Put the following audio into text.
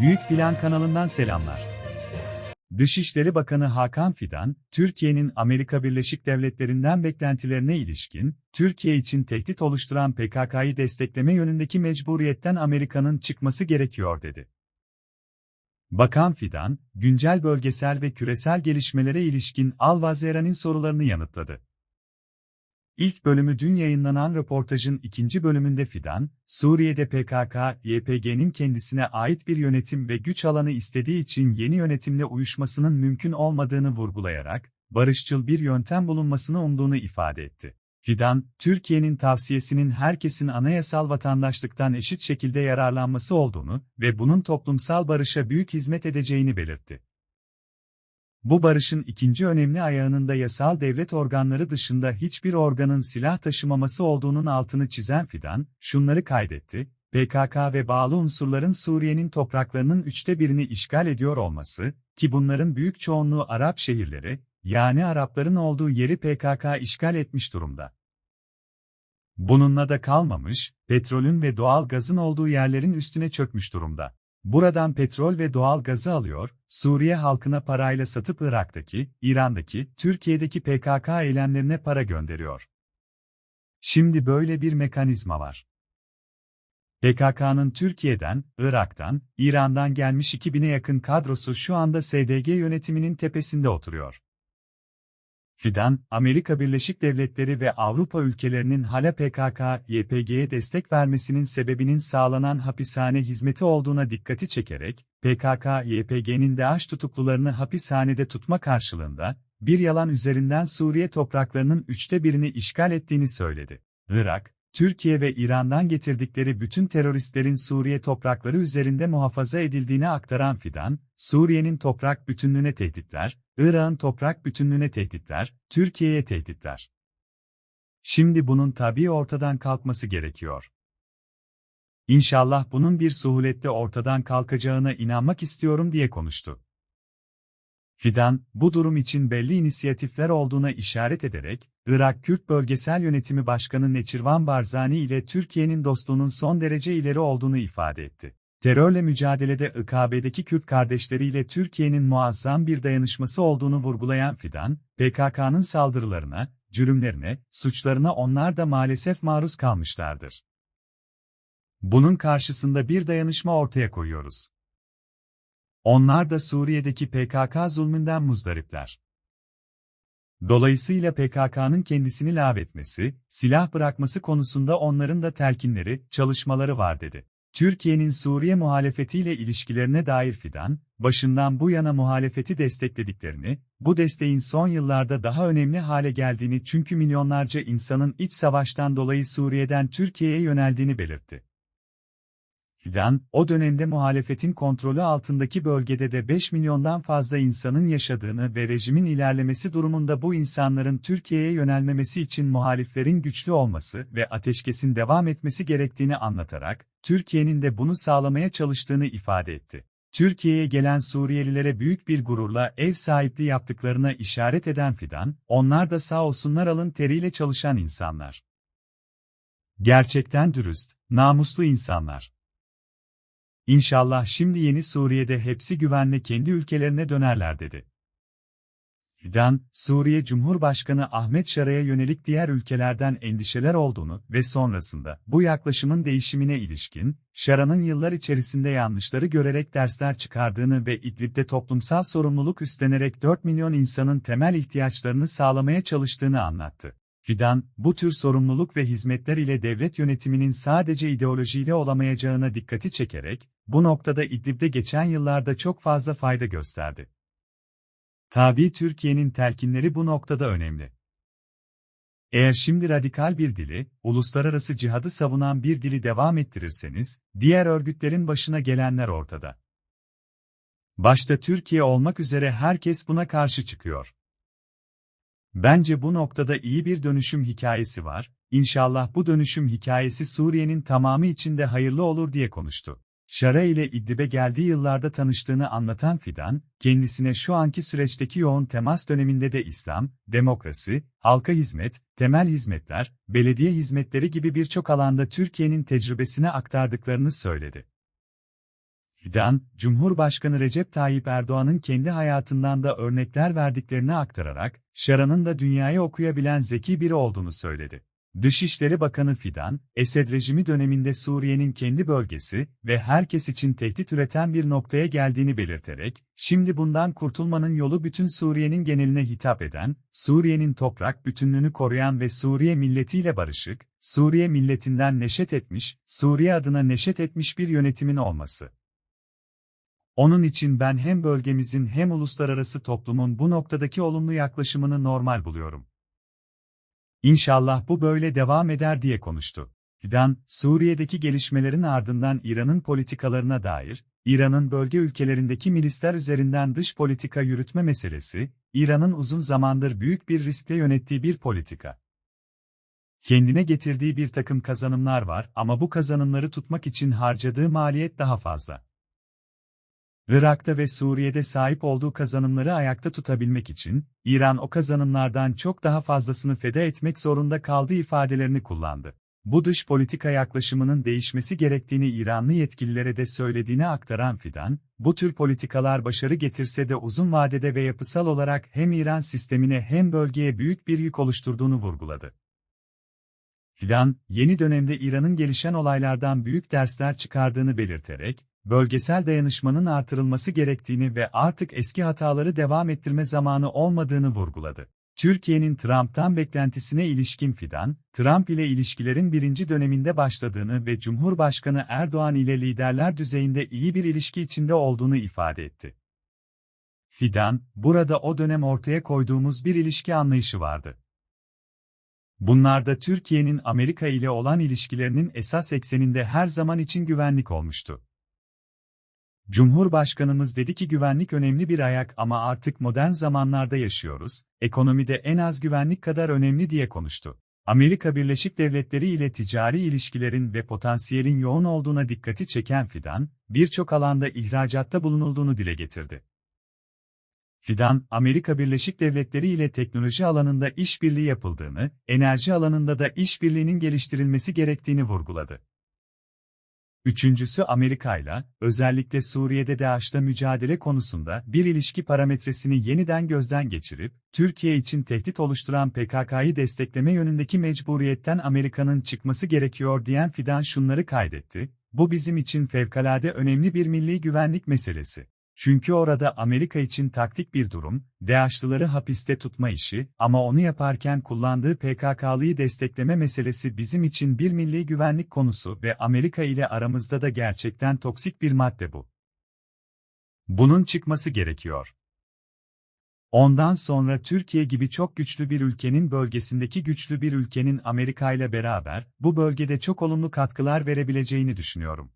Büyük Plan kanalından selamlar. Dışişleri Bakanı Hakan Fidan, Türkiye'nin Amerika Birleşik Devletleri'nden beklentilerine ilişkin, Türkiye için tehdit oluşturan PKK'yı destekleme yönündeki mecburiyetten Amerika'nın çıkması gerekiyor dedi. Bakan Fidan, güncel bölgesel ve küresel gelişmelere ilişkin Al Vazira'nın sorularını yanıtladı. İlk bölümü dün yayınlanan röportajın ikinci bölümünde Fidan, Suriye'de PKK, YPG'nin kendisine ait bir yönetim ve güç alanı istediği için yeni yönetimle uyuşmasının mümkün olmadığını vurgulayarak, barışçıl bir yöntem bulunmasını umduğunu ifade etti. Fidan, Türkiye'nin tavsiyesinin herkesin anayasal vatandaşlıktan eşit şekilde yararlanması olduğunu ve bunun toplumsal barışa büyük hizmet edeceğini belirtti. Bu barışın ikinci önemli ayağının da yasal devlet organları dışında hiçbir organın silah taşımaması olduğunun altını çizen Fidan, şunları kaydetti, PKK ve bağlı unsurların Suriye'nin topraklarının üçte birini işgal ediyor olması, ki bunların büyük çoğunluğu Arap şehirleri, yani Arapların olduğu yeri PKK işgal etmiş durumda. Bununla da kalmamış, petrolün ve doğal gazın olduğu yerlerin üstüne çökmüş durumda. Buradan petrol ve doğal gazı alıyor, Suriye halkına parayla satıp Irak'taki, İran'daki, Türkiye'deki PKK eylemlerine para gönderiyor. Şimdi böyle bir mekanizma var. PKK'nın Türkiye'den, Irak'tan, İran'dan gelmiş 2000'e yakın kadrosu şu anda SDG yönetiminin tepesinde oturuyor. Fidan, Amerika Birleşik Devletleri ve Avrupa ülkelerinin hala PKK, YPG'ye destek vermesinin sebebinin sağlanan hapishane hizmeti olduğuna dikkati çekerek, PKK, YPG'nin DAEŞ tutuklularını hapishanede tutma karşılığında, bir yalan üzerinden Suriye topraklarının üçte birini işgal ettiğini söyledi. Irak, Türkiye ve İran'dan getirdikleri bütün teröristlerin Suriye toprakları üzerinde muhafaza edildiğini aktaran Fidan, Suriye'nin toprak bütünlüğüne tehditler, Irak'ın toprak bütünlüğüne tehditler, Türkiye'ye tehditler. Şimdi bunun tabii ortadan kalkması gerekiyor. İnşallah bunun bir suhulette ortadan kalkacağına inanmak istiyorum diye konuştu. Fidan, bu durum için belli inisiyatifler olduğuna işaret ederek, Irak Kürt Bölgesel Yönetimi Başkanı Neçirvan Barzani ile Türkiye'nin dostluğunun son derece ileri olduğunu ifade etti. Terörle mücadelede IKB'deki Kürt kardeşleriyle Türkiye'nin muazzam bir dayanışması olduğunu vurgulayan Fidan, PKK'nın saldırılarına, cürümlerine, suçlarına onlar da maalesef maruz kalmışlardır. Bunun karşısında bir dayanışma ortaya koyuyoruz. Onlar da Suriye'deki PKK zulmünden muzdaripler. Dolayısıyla PKK'nın kendisini lağvetmesi, silah bırakması konusunda onların da telkinleri, çalışmaları var dedi. Türkiye'nin Suriye muhalefetiyle ilişkilerine dair Fidan, başından bu yana muhalefeti desteklediklerini, bu desteğin son yıllarda daha önemli hale geldiğini çünkü milyonlarca insanın iç savaştan dolayı Suriye'den Türkiye'ye yöneldiğini belirtti. Fidan, o dönemde muhalefetin kontrolü altındaki bölgede de 5 milyondan fazla insanın yaşadığını ve rejimin ilerlemesi durumunda bu insanların Türkiye'ye yönelmemesi için muhaliflerin güçlü olması ve ateşkesin devam etmesi gerektiğini anlatarak, Türkiye'nin de bunu sağlamaya çalıştığını ifade etti. Türkiye'ye gelen Suriyelilere büyük bir gururla ev sahipliği yaptıklarına işaret eden Fidan, onlar da sağ olsunlar alın teriyle çalışan insanlar. Gerçekten dürüst, namuslu insanlar. İnşallah şimdi yeni Suriye'de hepsi güvenle kendi ülkelerine dönerler dedi. Fidan, Suriye Cumhurbaşkanı Ahmet Şara'ya yönelik diğer ülkelerden endişeler olduğunu ve sonrasında bu yaklaşımın değişimine ilişkin, Şara'nın yıllar içerisinde yanlışları görerek dersler çıkardığını ve İdlib'de toplumsal sorumluluk üstlenerek 4 milyon insanın temel ihtiyaçlarını sağlamaya çalıştığını anlattı. Fidan, bu tür sorumluluk ve hizmetler ile devlet yönetiminin sadece ideolojiyle olamayacağına dikkati çekerek, bu noktada İdlib'de geçen yıllarda çok fazla fayda gösterdi. Tabi Türkiye'nin telkinleri bu noktada önemli. Eğer şimdi radikal bir dili, uluslararası cihadı savunan bir dili devam ettirirseniz, diğer örgütlerin başına gelenler ortada. Başta Türkiye olmak üzere herkes buna karşı çıkıyor. Bence bu noktada iyi bir dönüşüm hikayesi var, İnşallah bu dönüşüm hikayesi Suriye'nin tamamı için de hayırlı olur diye konuştu. Şara ile İdlib'e geldiği yıllarda tanıştığını anlatan Fidan, kendisine şu anki süreçteki yoğun temas döneminde de İslam, demokrasi, halka hizmet, temel hizmetler, belediye hizmetleri gibi birçok alanda Türkiye'nin tecrübesine aktardıklarını söyledi. Fidan, Cumhurbaşkanı Recep Tayyip Erdoğan'ın kendi hayatından da örnekler verdiklerini aktararak, Şaran'ın da dünyayı okuyabilen zeki biri olduğunu söyledi. Dışişleri Bakanı Fidan, Esed rejimi döneminde Suriye'nin kendi bölgesi ve herkes için tehdit üreten bir noktaya geldiğini belirterek, şimdi bundan kurtulmanın yolu bütün Suriye'nin geneline hitap eden, Suriye'nin toprak bütünlüğünü koruyan ve Suriye milletiyle barışık, Suriye milletinden neşet etmiş, Suriye adına neşet etmiş bir yönetimin olması. Onun için ben hem bölgemizin hem uluslararası toplumun bu noktadaki olumlu yaklaşımını normal buluyorum. İnşallah bu böyle devam eder diye konuştu. Fidan, Suriye'deki gelişmelerin ardından İran'ın politikalarına dair, İran'ın bölge ülkelerindeki milisler üzerinden dış politika yürütme meselesi, İran'ın uzun zamandır büyük bir riskle yönettiği bir politika. Kendine getirdiği bir takım kazanımlar var ama bu kazanımları tutmak için harcadığı maliyet daha fazla. Irak'ta ve Suriye'de sahip olduğu kazanımları ayakta tutabilmek için, İran o kazanımlardan çok daha fazlasını feda etmek zorunda kaldığı ifadelerini kullandı. Bu dış politika yaklaşımının değişmesi gerektiğini İranlı yetkililere de söylediğini aktaran Fidan, bu tür politikalar başarı getirse de uzun vadede ve yapısal olarak hem İran sistemine hem bölgeye büyük bir yük oluşturduğunu vurguladı. Fidan, yeni dönemde İran'ın gelişen olaylardan büyük dersler çıkardığını belirterek, bölgesel dayanışmanın artırılması gerektiğini ve artık eski hataları devam ettirme zamanı olmadığını vurguladı. Türkiye'nin Trump'tan beklentisine ilişkin Fidan, Trump ile ilişkilerin birinci döneminde başladığını ve Cumhurbaşkanı Erdoğan ile liderler düzeyinde iyi bir ilişki içinde olduğunu ifade etti. Fidan, burada o dönem ortaya koyduğumuz bir ilişki anlayışı vardı. Bunlarda Türkiye'nin Amerika ile olan ilişkilerinin esas ekseninde her zaman için güvenlik olmuştu. Cumhurbaşkanımız dedi ki güvenlik önemli bir ayak ama artık modern zamanlarda yaşıyoruz, ekonomide en az güvenlik kadar önemli diye konuştu. Amerika Birleşik Devletleri ile ticari ilişkilerin ve potansiyelin yoğun olduğuna dikkati çeken Fidan, birçok alanda ihracatta bulunulduğunu dile getirdi. Fidan, Amerika Birleşik Devletleri ile teknoloji alanında işbirliği yapıldığını, enerji alanında da işbirliğinin geliştirilmesi gerektiğini vurguladı. Üçüncüsü Amerika ile, özellikle Suriye'de DAEŞ'la mücadele konusunda bir ilişki parametresini yeniden gözden geçirip, Türkiye için tehdit oluşturan PKK'yı destekleme yönündeki mecburiyetten Amerika'nın çıkması gerekiyor diyen Fidan şunları kaydetti, bu bizim için fevkalade önemli bir milli güvenlik meselesi. Çünkü orada Amerika için taktik bir durum, DAEŞ'lıları hapiste tutma işi ama onu yaparken kullandığı PKK'lıyı destekleme meselesi bizim için bir milli güvenlik konusu ve Amerika ile aramızda da gerçekten toksik bir madde bu. Bunun çıkması gerekiyor. Ondan sonra Türkiye gibi çok güçlü bir ülkenin bölgesindeki güçlü bir ülkenin Amerika ile beraber bu bölgede çok olumlu katkılar verebileceğini düşünüyorum.